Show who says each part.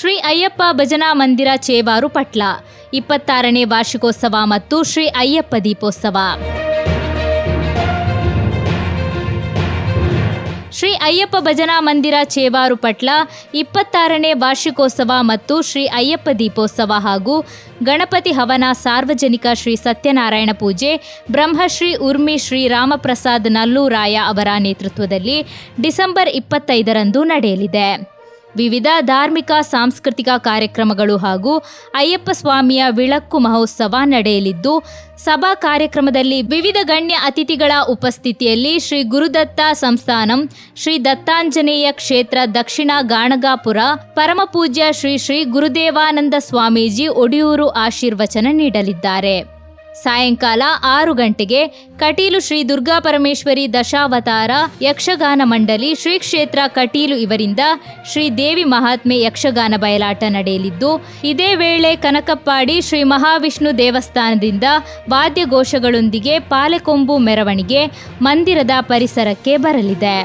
Speaker 1: ಶ್ರೀ ಅಯ್ಯಪ್ಪ ಭಜನಾ ಮಂದಿರ ಚೇವಾರು ಪಟ್ಲ. ಇಪ್ಪತ್ತಾರನೇ ವಾರ್ಷಿಕೋತ್ಸವ ಮತ್ತು ಶ್ರೀ ಅಯ್ಯಪ್ಪ ದೀಪೋತ್ಸವ. ಶ್ರೀ ಅಯ್ಯಪ್ಪ ಭಜನಾ ಮಂದಿರ ಚೇವಾರು ಪಟ್ಲ, ಇಪ್ಪತ್ತಾರನೇ ವಾರ್ಷಿಕೋತ್ಸವ ಮತ್ತು ಶ್ರೀ ಅಯ್ಯಪ್ಪ ದೀಪೋತ್ಸವ ಹಾಗೂ ಗಣಪತಿ ಹವನ ಸಾರ್ವಜನಿಕ ಶ್ರೀ ಸತ್ಯನಾರಾಯಣ ಪೂಜೆ, ಬ್ರಹ್ಮಶ್ರೀ ಉರ್ಮಿ ಶ್ರೀ ರಾಮಪ್ರಸಾದ್ ನಲ್ಲೂರಾಯ ಅವರ ನೇತೃತ್ವದಲ್ಲಿ ಡಿಸೆಂಬರ್ ಇಪ್ಪತ್ತೈದರಂದು ನಡೆಯಲಿದೆ. ವಿವಿಧ ಧಾರ್ಮಿಕ, ಸಾಂಸ್ಕೃತಿಕ ಕಾರ್ಯಕ್ರಮಗಳು ಹಾಗೂ ಅಯ್ಯಪ್ಪ ಸ್ವಾಮಿಯ ವಿಳಕ್ಕು ಮಹೋತ್ಸವ ನಡೆಯಲಿದ್ದು, ಸಭಾ ಕಾರ್ಯಕ್ರಮದಲ್ಲಿ ವಿವಿಧ ಗಣ್ಯ ಅತಿಥಿಗಳ ಉಪಸ್ಥಿತಿಯಲ್ಲಿ ಶ್ರೀ ಗುರುದತ್ತ ಸಂಸ್ಥಾನಂ, ಶ್ರೀ ದತ್ತಾಂಜನೇಯ ಕ್ಷೇತ್ರ ದಕ್ಷಿಣ ಗಾಣಗಾಪುರ ಪರಮಪೂಜ್ಯ ಶ್ರೀ ಶ್ರೀ ಗುರುದೇವಾನಂದ ಸ್ವಾಮೀಜಿ ಒಡಿಯೂರು ಆಶೀರ್ವಚನ ನೀಡಲಿದ್ದಾರೆ. ಸಾಯಂಕಾಲ ಆರು ಗಂಟೆಗೆ ಕಟೀಲು ಶ್ರೀ ದುರ್ಗಾ ಪರಮೇಶ್ವರಿ ದಶಾವತಾರ ಯಕ್ಷಗಾನ ಮಂಡಳಿ ಶ್ರೀ ಕ್ಷೇತ್ರ ಕಟೀಲು ಇವರಿಂದ ಶ್ರೀ ದೇವಿ ಮಹಾತ್ಮೆ ಯಕ್ಷಗಾನ ಬಯಲಾಟ ನಡೆಯಲಿದ್ದು, ಇದೇ ವೇಳೆ ಕನಕಪ್ಪಾಡಿ ಶ್ರೀ ಮಹಾವಿಷ್ಣು ದೇವಸ್ಥಾನದಿಂದ ವಾದ್ಯಘೋಷಗಳೊಂದಿಗೆ ಪಾಲೆಕೊಂಬು ಮೆರವಣಿಗೆ ಮಂದಿರದ ಪರಿಸರಕ್ಕೆ ಬರಲಿದೆ.